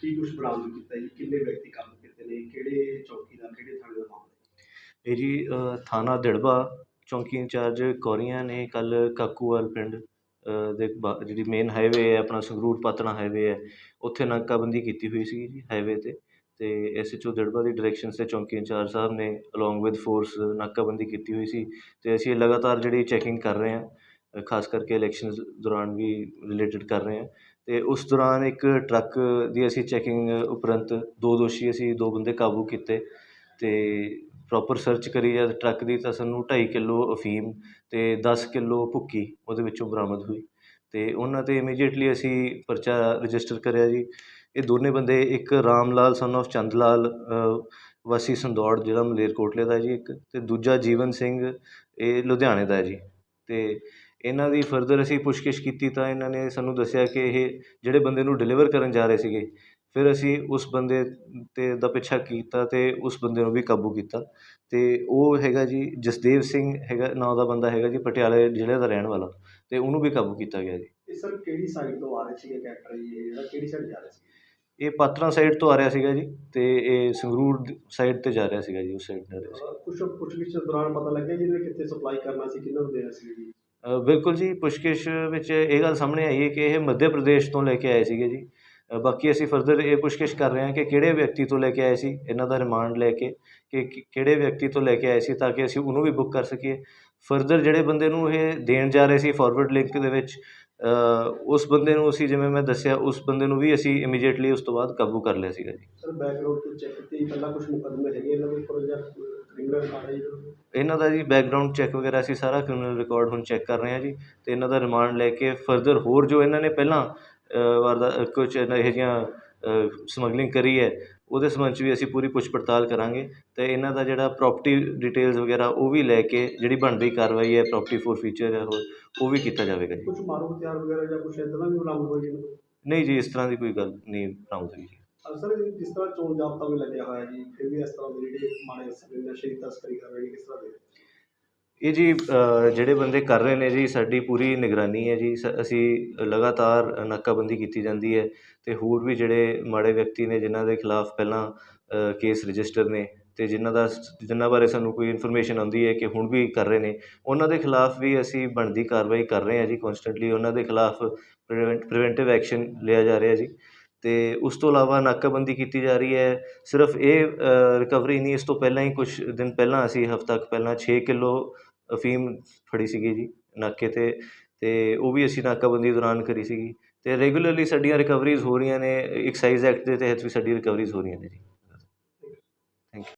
ਕੀ ਕੁਝ ਬਰਾਮਦ ਕੀਤਾ ਜੀ? ਕਿੰਨੇ ਵਿਅਕਤੀ ਕਾਬੂ ਕੀਤੇ ਨੇ? ਕਿਹੜੇ ਚੌਕੀ ਦਾ, ਕਿਹੜੇ ਥਾਣੇ ਦਾ ਮਾਮਲਾ ਇਹ ਜੀ ਥਾਣਾ ਦਿੜਬਾ, ਚੌਂਕੀ ਇੰਚਾਰਜ ਕੌਰੀਆਂ ਨੇ ਕੱਲ੍ਹ ਕਾਕੂਵਾਲ ਪਿੰਡ ਦੇ ਜਿਹੜੀ ਮੇਨ ਹਾਈਵੇ ਹੈ, ਆਪਣਾ ਸੰਗਰੂਰ ਪਾਤਣਾ ਹਾਈਵੇ ਹੈ, ਉੱਥੇ ਨਾਕਾਬੰਦੀ ਕੀਤੀ ਹੋਈ ਸੀ ਜੀ ਹਾਈਵੇ 'ਤੇ। ਤੇ ਐਸਐਚਓ ਦਿੜਬਾ ਦੀ ਡਾਇਰੈਕਸ਼ਨ 'ਤੇ ਚੌਂਕੀ ਇੰਚਾਰਜ ਸਾਹਿਬ ਨੇ ਅਲੋਂਗ ਵਿਦ ਫੋਰਸ ਨਾਕਾਬੰਦੀ ਕੀਤੀ ਹੋਈ ਸੀ। ਤੇ ਅਸੀਂ ਲਗਾਤਾਰ ਜਿਹੜੀ ਚੈਕਿੰਗ ਕਰ ਰਹੇ ਹਾਂ ਖਾਸ ਕਰਕੇ ਇਲੈਕਸ਼ਨਸ ਦੌਰਾਨ ਵੀ ਰਿਲੇਟਡ ਕਰ ਰਹੇ ਹਾਂ। ਅਤੇ ਉਸ ਦੌਰਾਨ ਇੱਕ ਟਰੱਕ ਦੀ ਅਸੀਂ ਚੈਕਿੰਗ ਉਪਰੰਤ ਦੋ ਦੋਸ਼ੀ ਅਸੀਂ, ਦੋ ਬੰਦੇ ਕਾਬੂ ਕੀਤੇ ਅਤੇ ਪ੍ਰੋਪਰ ਸਰਚ ਕਰੀ ਜਦ ਟਰੱਕ ਦੀ ਤਾਂ ਸਾਨੂੰ ਢਾਈ ਕਿੱਲੋ ਅਫੀਮ ਅਤੇ ਦਸ ਕਿੱਲੋ ਭੁੱਕੀ ਉਹਦੇ ਵਿੱਚੋਂ ਬਰਾਮਦ ਹੋਈ। ਅਤੇ ਉਹਨਾਂ ਤੇ ਇਮੀਡੀਏਟਲੀ ਅਸੀਂ ਪਰਚਾ ਰਜਿਸਟਰ ਕਰਿਆ ਜੀ। ਇਹ ਦੋਨੇ ਬੰਦੇ, ਇੱਕ ਰਾਮ ਲਾਲ ਸਨ of ਚੰਦ ਲਾਲ ਵਾਸੀ ਸੰਦੌੜ, ਜਿਹੜਾ ਮਲੇਰਕੋਟਲੇ ਦਾ ਜੀ ਇੱਕ ਅਤੇ ਦੂਜਾ ਜੀਵਨ ਸਿੰਘ, ਇਹ ਲੁਧਿਆਣੇ ਦਾ ਜੀ। ਅਤੇ ਇਹਨਾਂ ਦੀ ਫਰਦਰ ਅਸੀਂ ਪੁੱਛਗਿੱਛ ਕੀਤੀ ਤਾਂ ਇਹਨਾਂ ਨੇ ਸਾਨੂੰ ਦੱਸਿਆ ਕਿ ਇਹ ਜਿਹੜੇ ਬੰਦੇ ਨੂੰ ਡਿਲੀਵਰ ਕਰਨ ਜਾ ਰਹੇ ਸੀਗੇ ਫਿਰ ਅਸੀਂ ਉਸ ਬੰਦੇ ਤੇ ਦਾ ਪਿੱਛਾ ਕੀਤਾ ਤੇ ਉਸ ਬੰਦੇ ਨੂੰ ਵੀ ਕਾਬੂ ਕੀਤਾ ਤੇ ਉਹ ਹੈਗਾ ਜੀ ਜਸਦੇਵ ਸਿੰਘ ਹੈਗਾ ਨਾਂ ਦਾ ਬੰਦਾ ਹੈਗਾ ਜੀ ਪਟਿਆਲੇ ਜ਼ਿਲ੍ਹੇ ਦਾ ਰਹਿਣ ਵਾਲਾ ਤੇ ਉਹਨੂੰ ਵੀ ਕਾਬੂ ਕੀਤਾ ਗਿਆ ਜੀ। ਇਹ ਸਰ ਕਿਹੜੀ ਸਾਈਡ ਤੋਂ ਆ ਰਹੇ ਸੀਗੇ ਕੈਰੈਕਟਰ ਜੀ? ਇਹ ਜਿਹੜਾ ਕਿਹੜੀ ਸਾਈਡ ਜਾ ਰਹੇ ਸੀ? ਇਹ ਪਾਤਰਾਂ ਸਾਈਡ ਤੋਂ ਆ ਰਿਹਾ ਸੀਗਾ ਜੀ ਤੇ ਇਹ ਸੰਗਰੂਰ ਸਾਈਡ ਤੇ ਜਾ ਰਿਹਾ ਸੀਗਾ ਜੀ ਉਸ ਸਾਈਡ ਸੀ। ਕੁਝ ਪੁੱਛਗਿੱਛ ਦੌਰਾਨ ਪਤਾ ਲੱਗਿਆ ਜੀ ਇਹਨੇ ਕਿੱਥੇ ਸਪਲਾਈ ਕਰਨਾ ਸੀ ਕਿਹਨਾਂ ਨੂੰ ਦੇਣਾ ਸੀ ਜੀ? ਬਿਲਕੁਲ ਜੀ ਪੁੱਛਗਿੱਛ ਵਿੱਚ ਇਹ ਗੱਲ ਸਾਹਮਣੇ ਆਈ ਹੈ ਕਿ ਇਹ ਮੱਧ ਪ੍ਰਦੇਸ਼ ਤੋਂ ਲੈ ਕੇ ਆਏ ਸੀਗੇ ਜੀ। ਬਾਕੀ ਅਸੀਂ ਫਰਦਰ ਇਹ ਪੁੱਛਗਿੱਛ ਕਰ ਰਹੇ ਹਾਂ ਕਿ ਕਿਹੜੇ ਵਿਅਕਤੀ ਤੋਂ ਲੈ ਕੇ ਆਏ ਸੀ, ਇਹਨਾਂ ਦਾ ਰਿਮਾਂਡ ਲੈ ਕੇ ਕਿ ਕਿਹੜੇ ਵਿਅਕਤੀ ਤੋਂ ਲੈ ਕੇ ਆਏ ਸੀ ਤਾਂ ਕਿ ਅਸੀਂ ਉਹਨੂੰ ਵੀ ਬੁੱਕ ਕਰ ਸਕੀਏ। ਫਰਦਰ ਜਿਹੜੇ ਬੰਦੇ ਨੂੰ ਇਹ ਦੇਣ ਜਾ ਰਹੇ ਸੀ ਫਾਰਵਰਡ ਲਿੰਕ ਦੇ ਵਿੱਚ ਉਸ ਬੰਦੇ ਨੂੰ ਅਸੀਂ ਜਿਵੇਂ ਮੈਂ ਦੱਸਿਆ, ਉਸ ਬੰਦੇ ਨੂੰ ਵੀ ਅਸੀਂ ਇਮੀਡੀਏਟਲੀ ਉਸ ਤੋਂ ਬਾਅਦ ਕਾਬੂ ਕਰ ਲਿਆ ਸੀਗਾ ਜੀ। ਸਰ ਬੈਕਗ੍ਰਾਉਂਡ ਤੋਂ ਚੈੱਕ ਕੀਤੀ, ਪਹਿਲਾਂ ਕੁਝ ਮੁਕੱਦਮੇ ਹੈਗੇ ਇਹਨਾਂ ਦੇ ਉੱਪਰ ਜਾਂ ਇਹਨਾਂ ਦਾ? ਜੀ ਬੈਕਗਰਾਉਂਡ ਚੈੱਕ ਵਗੈਰਾ ਅਸੀਂ ਸਾਰਾ ਕ੍ਰਿਮੀਨਲ ਰਿਕਾਰਡ ਹੁਣ ਚੈੱਕ ਕਰ ਰਹੇ ਹਾਂ ਜੀ ਤੇ ਇਹਨਾਂ ਦਾ ਰਿਮਾਂਡ ਲੈ ਕੇ ਫਰਦਰ ਹੋਰ ਜੋ ਇਹਨਾਂ ਨੇ ਪਹਿਲਾਂ ਵਾਰਦਾ ਕੁਝ ਇਹੋ ਜਿਹੀਆਂ ਸਮਗਲਿੰਗ ਕਰੀ ਹੈ ਉਹਦੇ ਸੰਬੰਧ 'ਚ ਵੀ ਅਸੀਂ ਪੂਰੀ ਪੁੱਛ ਪੜਤਾਲ ਕਰਾਂਗੇ ਤੇ ਇਹਨਾਂ ਦਾ ਜਿਹੜਾ ਪ੍ਰਾਪਰਟੀ ਡਿਟੇਲਸ ਵਗੈਰਾ ਉਹ ਵੀ ਲੈ ਕੇ ਜਿਹੜੀ ਬਣਦੀ ਕਾਰਵਾਈ ਹੈ ਪ੍ਰਾਪਰਟੀ ਫੋਰ ਫੀਚਰ ਹੈ ਉਹ ਵੀ ਕੀਤਾ ਜਾਵੇਗਾ ਜੀ ਕੁਝ ਮਾਰੂ ਹਥਿਆਰ ਵਗੈਰਾ ਜਾਂ ਕੁਝ ਇਦਾਂ ਦਾ ਵੀ ਬਰਾਮਦ ਹੋਇਆ ਜੀ? ਨਹੀਂ ਜੀ ਇਸ ਤਰ੍ਹਾਂ ਦੀ ਕੋਈ ਗੱਲ ਨਹੀਂ ਬਰਾਮਦ ਹੋਈ ਜੀ ਸਰ ਇਹ ਜਿਸ ਤਰ੍ਹਾਂ ਚੋਣ ਜਾਬਤਾ ਵੀ ਲੱਗਿਆ ਹੋਇਆ ਜੀ? ਫਿਰ ਵੀ ਇਸ ਤਰ੍ਹਾਂ ਦੇ ਜਿਹੜੇ ਮਾੜੇ ਅਸਰ ਨਸ਼ੇ ਦੀ ਤਸਕਰੀ ਕਰ ਰਹੇ ਨੇ ਕਿਸ ਤਰ੍ਹਾਂ ਦੇ? ਇਹ ਜੀ ਅ, ਜਿਹੜੇ ਬੰਦੇ ਕਰ ਰਹੇ ਨੇ ਜੀ ਸਾਡੀ ਪੂਰੀ ਨਿਗਰਾਨੀ ਹੈ ਜੀ। ਸ- ਅਸੀਂ ਲਗਾਤਾਰ ਨਾਕਾਬੰਦੀ ਕੀਤੀ ਜਾਂਦੀ ਹੈ ਤੇ ਹੋਰ ਵੀ ਜਿਹੜੇ ਮਾੜੇ ਵਿਅਕਤੀ ਨੇ ਜਿਨ੍ਹਾਂ ਦੇ ਖਿਲਾਫ ਪਹਿਲਾਂ ਅ, ਕੇਸ ਰਜਿਸਟਰ ਨੇ ਤੇ ਜਿਨ੍ਹਾਂ ਦਾ ਜਿਨ੍ਹਾਂ ਬਾਰੇ ਸਾਨੂੰ ਕੋਈ ਇਨਫੋਰਮੇਸ਼ਨ ਆਉਂਦੀ ਹੈ ਕਿ ਹੁਣ ਵੀ ਕਰ ਰਹੇ ਨੇ ਉਹਨਾਂ ਦੇ ਖਿਲਾਫ ਵੀ ਅਸੀਂ ਬਣਦੀ ਕਾਰਵਾਈ ਕਰ ਰਹੇ ਹਾਂ ਜੀ ਕਨਸਟੈਂਟਲੀ ਉਹਨਾਂ ਦੇ ਖਿਲਾਫ ਪ੍ਰੀਵੈਂਟਿਵ ਐਕਸ਼ਨ ਲਿਆ ਜਾ ਰਿਹਾ ਜੀ। ਅਤੇ ਉਸ ਤੋਂ ਇਲਾਵਾ ਨਾਕਾਬੰਦੀ ਕੀਤੀ ਜਾ ਰਹੀ ਹੈ। ਸਿਰਫ ਇਹ ਰਿਕਵਰੀ ਨਹੀਂ, ਇਸ ਤੋਂ ਪਹਿਲਾਂ ਹੀ ਕੁਛ ਦਿਨ ਪਹਿਲਾਂ ਅਸੀਂ ਹਫ਼ਤਾ ਕੁ ਪਹਿਲਾਂ ਛੇ ਕਿਲੋ ਅਫੀਮ ਫੜੀ ਸੀਗੀ ਜੀ ਨਾਕੇ ਤੇ ਅਤੇ ਉਹ ਵੀ ਅਸੀਂ ਨਾਕਾਬੰਦੀ ਦੌਰਾਨ ਕਰੀ ਸੀਗੀ। ਅਤੇ ਰੈਗੂਲਰਲੀ ਸਾਡੀਆਂ ਰਿਕਵਰੀਜ਼ ਹੋ ਰਹੀਆਂ ਨੇ ਐਕਸਾਈਜ਼ ਐਕਟ ਦੇ ਤਹਿਤ ਵੀ ਸਾਡੀ ਰਿਕਵਰੀਜ਼ ਹੋ ਰਹੀਆਂ ਨੇ ਜੀ। Thank you